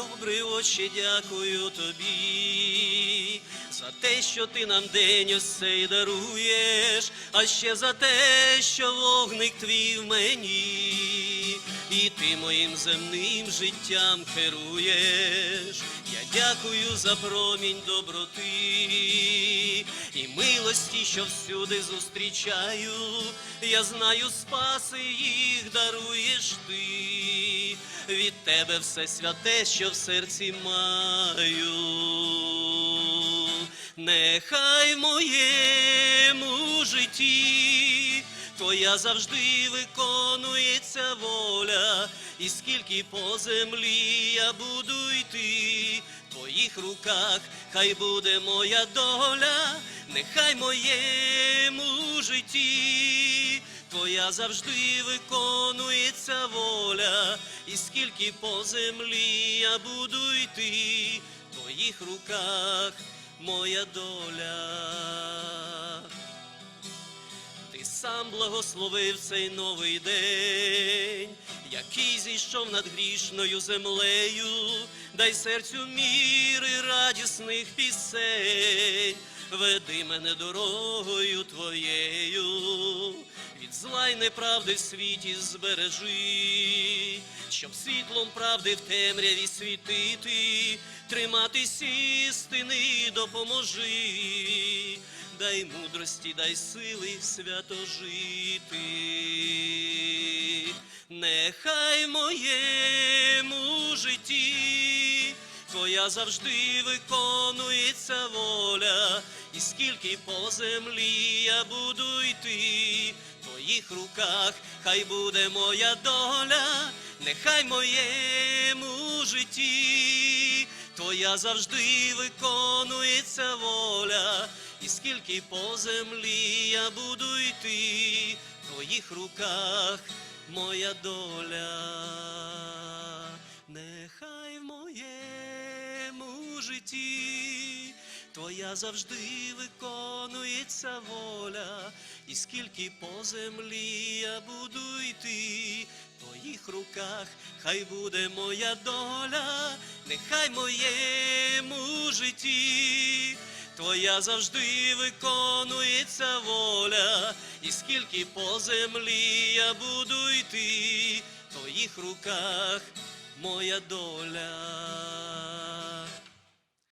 Добрий очі, дякую тобі, за те, що ти нам день ось цей даруєш, а ще за те, що вогник твій в мені, і ти моїм земним життям керуєш. Я дякую за промінь доброти і милості, що всюди зустрічаю. Я знаю, спаси їх даруєш ти. Тебе все святе, що в серці маю. Нехай в моєму житті Твоя завжди виконується воля, і скільки по землі я буду йти, в твоїх руках хай буде моя доля, нехай в моєму житті, твоя завжди виконується воля, і скільки по землі я буду йти, в твоїх руках моя доля. Ти сам благословив цей новий день, який зійшов над грішною землею, дай серцю міри радісних пісень, веди мене дорогою твоєю, зла й неправди в світі збережи, щоб світлом правди в темряві світити, триматись істини допоможи дай мудрості, дай сили свято жити. Нехай моєму житті Твоя завжди виконується воля, і скільки по землі я буду йти, твоїх руках. Хай буде моя доля, нехай моєму житті. Твоя завжди виконується воля, і скільки по землі я буду йти, в твоїх руках моя доля, нехай в моєму житті. Твоя завжди виконується воля, і скільки по землі я буду йти, в твоїх руках хай буде моя доля, нехай моєму житті. Твоя завжди виконується воля, і скільки по землі я буду йти, в твоїх руках моя доля.